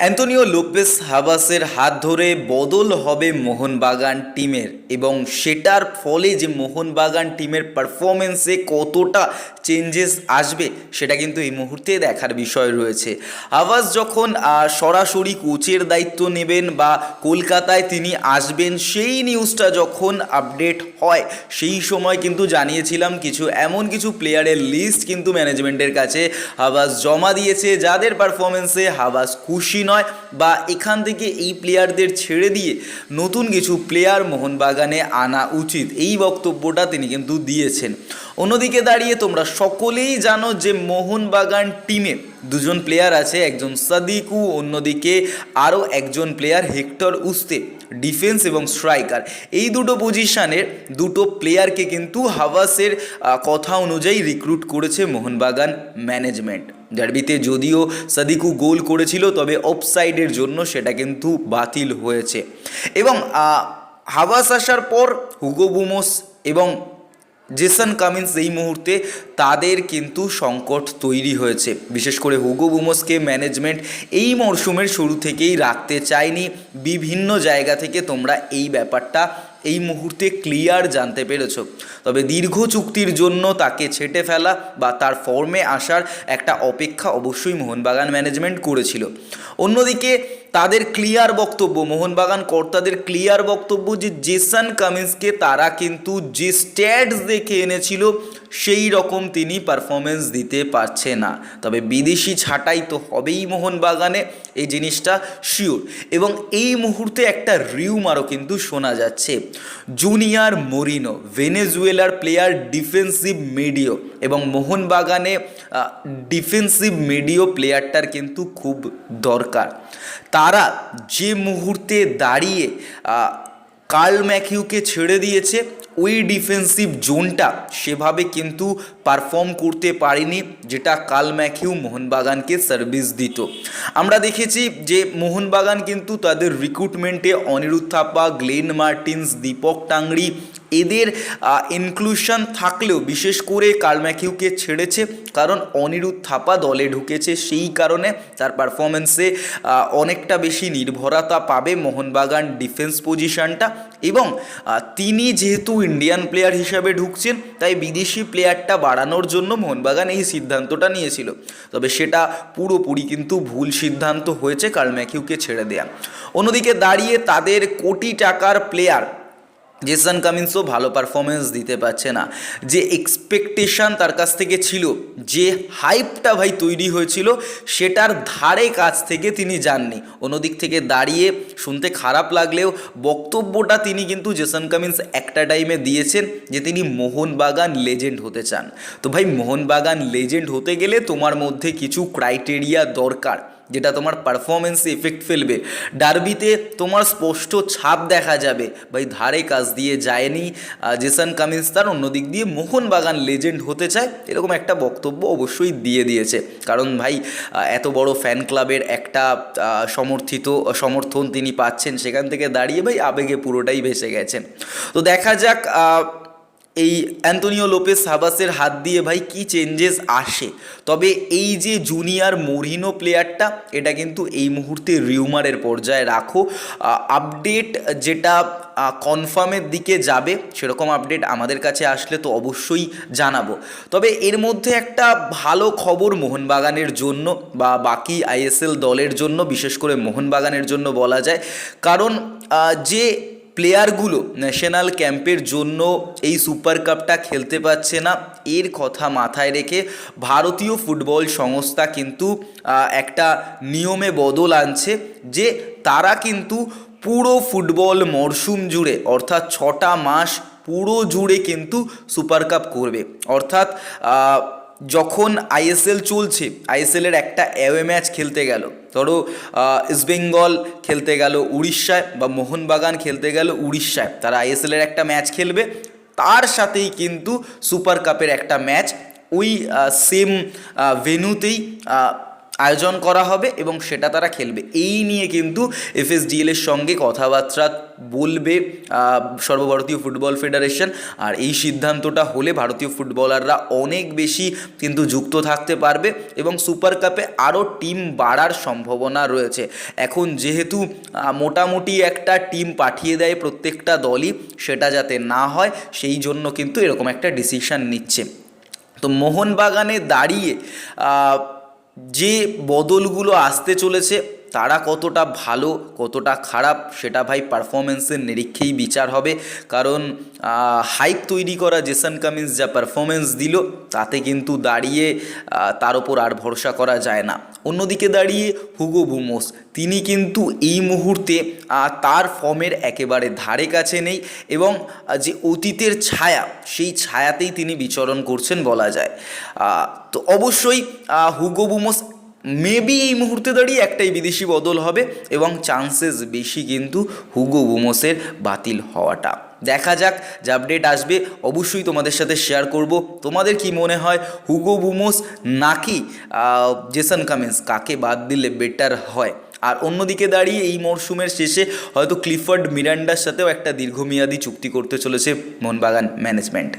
Antonio Lopez হাবাসের হাত ধরে বদল হবে মোহনবাগান টিমের এবং সেটার ফলে যে মোহনবাগান টিমের পারফরমেন্সে কতটা চেঞ্জেস আসবে, সেটা কিন্তু এই মুহূর্তে দেখার বিষয় রয়েছে। হাবাস যখন সরাসরি কোচের দায়িত্ব নেবেন বা কলকাতায় তিনি আসবেন, সেই নিউজটা যখন আপডেট হয়, সেই সময় কিন্তু জানিয়েছিলাম কিছু, এমন কিছু প্লেয়ারের লিস্ট কিন্তু ম্যানেজমেন্টের কাছে হাবাস জমা দিয়েছে, যাদের পারফরমেন্সে হাবাস খুশি নয় বা এখান থেকে এই প্লেয়ারদের ছেড়ে দিয়ে নতুন কিছু প্লেয়ার মোহনবাগানে আনা উচিত। এই বক্তব্যটা তিনি কিন্তু দিয়েছেন। অন্যদিকে দাঁড়িয়ে তোমরা সকলেই জানো যে মোহনবাগান টিমে দুজন প্লেয়ার আছে, একজন সাদিকু, অন্যদিকে আরও একজন প্লেয়ার হেক্টর উস্তে ডিফেন্স এবং স্ট্রাইকার এই দুটো পজিশানের দুটো প্লেয়ারকে কিন্তু হাওয়াসের কথা অনুযায়ী রিক্রুট করেছে মোহনবাগান ম্যানেজমেন্ট ডার্বিতে যদিও সাদিকু গোল করেছিল, তবে অফসাইডের জন্য সেটা কিন্তু বাতিল হয়েছে। এবং হাওয়াস আসার পর হুগো বুমোস এবং জেসন কামিন্স এই মুহূর্তে তাদের কিন্তু সংকট তৈরি হয়েছে। বিশেষ করে হুগো বুমোসকে ম্যানেজমেন্ট এই মরশুমের শুরু থেকেই রাখতে চায়নি। বিভিন্ন জায়গা থেকে তোমরা এই ব্যাপারটা এই মুহূর্তে ক্লিয়ার জানতে পেরেছ। তবে দীর্ঘ চুক্তির জন্য তাকে ছেটে ফেলা বা তার ফর্মে আসার একটা অপেক্ষা অবশ্যই মোহনবাগান ম্যানেজমেন্ট করেছিল। অন্যদিকে তাদের ক্লিয়ার বক্তব্য, মোহনবাগান কর্তাদের ক্লিয়ার বক্তব্য যে জেসন কামিন্সকে তারা কিন্তু যে স্ট্যাটস দেখে এনেছিল, সেই রকম তিনি পারফরমেন্স দিতে পারছে না। তবে বিদেশি ছাঁটাই তো হবেই মোহনবাগানে, এই জিনিসটা শিওর এবং এই মুহূর্তে একটা রিউমারও কিন্তু শোনা যাচ্ছে। জুনিয়র মরিনো, ভেনেজুয়েলার প্লেয়ার ডিফেন্সিভ মিডিও এবং মোহনবাগানে ডিফেন্সিভ মিডিও প্লেয়ারটার কিন্তু খুব দরকার। তারা যে মুহূর্তে দাঁড়িয়ে কার্ল ম্যাকিউকে ছেড়ে দিয়েছে, ওই ডিফেন্সিভ জোনটা সেভাবে কিন্তু পারফর্ম করতে পারেনি, যেটা কাল ম্যাকিউ মোহনবাগানকে সার্ভিস দিত। আমরা দেখেছি যে মোহনবাগান কিন্তু তাদের রিক্রুটমেন্টে অনিরুদ্ধ থাপা গ্লেন মার্টিন্স, দীপক টাংরি এদের ইনক্লুশন থাকলেও, বিশেষ করে কার্ল ম্যাকিউকে ছেড়েছে কারণ অনিরুদ্ধ থাপা দলে ঢুকেছে। সেই কারণে তার পারফরমেন্সে অনেকটা বেশি নির্ভরতা পাবে মোহনবাগান ডিফেন্স পজিশনটা এবং তিনি যেহেতু ইন্ডিয়ান প্লেয়ার হিসাবে ঢুকছেন, তাই বিদেশি প্লেয়ারটা বাড়ানোর জন্য মোহনবাগান এই সিদ্ধান্তটা নিয়েছিল। তবে সেটা পুরোপুরি কিন্তু ভুল সিদ্ধান্ত হয়েছে কার্ল ম্যাকিউকে ছেড়ে দেয়া। অন্যদিকে দাঁড়িয়ে তাদের কোটি টাকার প্লেয়ার জেসন কামিন্সও ভালো পারফরমেন্স দিতে পারছে না। যে এক্সপেকটেশন তার কাছ থেকে ছিল, যে হাইপটা ভাই তৈরি হয়েছিল, সেটার ধারে কাছ থেকে তিনি যাননি। অন্যদিক থেকে দাঁড়িয়ে শুনতে খারাপ লাগলেও বক্তব্যটা তিনি কিন্তু জেসন কামিন্স একটা টাইমে দিয়েছেন যে তিনি মোহনবাগান লেজেন্ড হতে চান। তো ভাই, মোহনবাগান লেজেন্ড হতে গেলে তোমার মধ্যে কিছু ক্রাইটেরিয়া দরকার। যেটা তোমার পারফরমেন্সে এফেক্ট ফেলবে। ডার্বিতে তোমার স্পষ্ট ছাপ দেখা যাবে। ভাই, ধারে কাজ দিয়ে যায়নি জেসন কামিন্স তার অন্যদিক দিয়ে মোহনবাগান লেজেন্ড হতে চায়, এরকম একটা বক্তব্য অবশ্যই দিয়ে দিয়েছে। কারণ ভাই এত বড় ফ্যান ক্লাবের একটা সমর্থিত, সমর্থন তিনি পাচ্ছেন সেখান থেকে দাঁড়িয়ে ভাই আবেগে পুরোটাই ভেসে গেছেন তো দেখা যাক এই অ্যান্টনিও লোপেস হাবাসের হাত দিয়ে ভাই কি চেঞ্জেস আসে? তবে এই যে জুনিয়র মরিনো প্লেয়ারটা এটা কিন্তু এই মুহূর্তে রিউমারের পর্যায়ে রাখো। আপডেট যেটা কনফার্মের দিকে যাবে, সেরকম আপডেট আমাদের কাছে আসলে তো অবশ্যই জানাব। তবে এর মধ্যে একটা ভালো খবর মোহনবাগানের জন্য বা বাকি আইএসএল দলের জন্য, বিশেষ করে মোহনবাগানের জন্য বলা যায়। কারণ যে প্লেয়ারগুলো ন্যাশনাল ক্যাম্পের জন্য এই সুপার কাপটা খেলতে পারছে না। এর কথা মাথায় রেখে ভারতীয় ফুটবল সংস্থা কিন্তু একটা নিয়মে বদল আনছে যে তারা কিন্তু পুরো ফুটবল মরশুম জুড়ে, অর্থাৎ ছটা মাস পুরো জুড়ে কিন্তু সুপার কাপ করবে। অর্থাৎ যখন আইএসএল চলছে আইএসএলের একটা অ্যাওয়ে ম্যাচ খেলতে গেল। ধরো ইস্টবেঙ্গল খেলতে গেল, উড়িষ্যায় বা মোহনবাগান খেলতে গেল, উড়িষ্যায়। তারা আইএসএলের একটা ম্যাচ খেলবে। তার সাথেই কিন্তু সুপার কাপের একটা ম্যাচ ওই সেম ভেন্যুতেই আয়োজন করা হবে এবং সেটা তারা খেলবে। এই নিয়ে কিন্তু এফএসডিএল এর সঙ্গে কথাবার্তা বলবে সর্বভারতীয় ফুটবল ফেডারেশন। আর এই সিদ্ধান্তটা হলে ভারতীয় ফুটবলাররা অনেক বেশি কিন্তু যুক্ত থাকতে পারবে এবং সুপার কাপে আরও টিম বাড়ার সম্ভাবনা রয়েছে। এখন যেহেতু মোটামুটি একটা টিম পাঠিয়ে দেয় প্রত্যেকটা দলই, সেটা যাতে না হয়, সেই জন্য কিন্তু এরকম একটা ডিসিশন নিচ্ছে। তো মোহনবাগানে দাঁড়িয়ে যে বদলগুলো আসতে চলেছে তারা কতটা ভালো, কতটা খারাপ, সেটা ভাই পারফরমেন্সের নিরীক্ষেই বিচার হবে। কারণ হাইপ তৈরি করা জেসন কামিন্স যা পারফরমেন্স দিল, তাতে কিন্তু দাঁড়িয়ে তার ওপর আর ভরসা করা যায় না। অন্যদিকে দাঁড়িয়ে হুগো বুমোস, তিনি কিন্তু এই মুহূর্তে তার ফর্মের একেবারে ধারে কাছে নেই এবং যে অতীতের ছায়া, সেই ছায়াতেই তিনি বিচরণ করছেন বলা যায়। তো অবশ্যই হুগো বুমোস মেবি এই মুহূর্তে দাঁড়িয়ে একটাই বিদেশি বদল হবে এবং চান্সেস বেশি কিন্তু হুগো বুমোসের বাতিল হওয়াটা। দেখা যাক, যে আপডেট আসবে, অবশ্যই তোমাদের সাথে শেয়ার করব। তোমাদের কি মনে হয় হুগো বুমোস নাকি জেসন কামিন্স কাকে বাদ দিলে বেটার হয়? আর অন্যদিকে দাঁড়িয়ে এই মরশুমের শেষে হয়তো ক্লিফার্ড মিরান্ডার সাথেও একটা দীর্ঘমেয়াদী চুক্তি করতে চলেছে মোহনবাগান ম্যানেজমেন্ট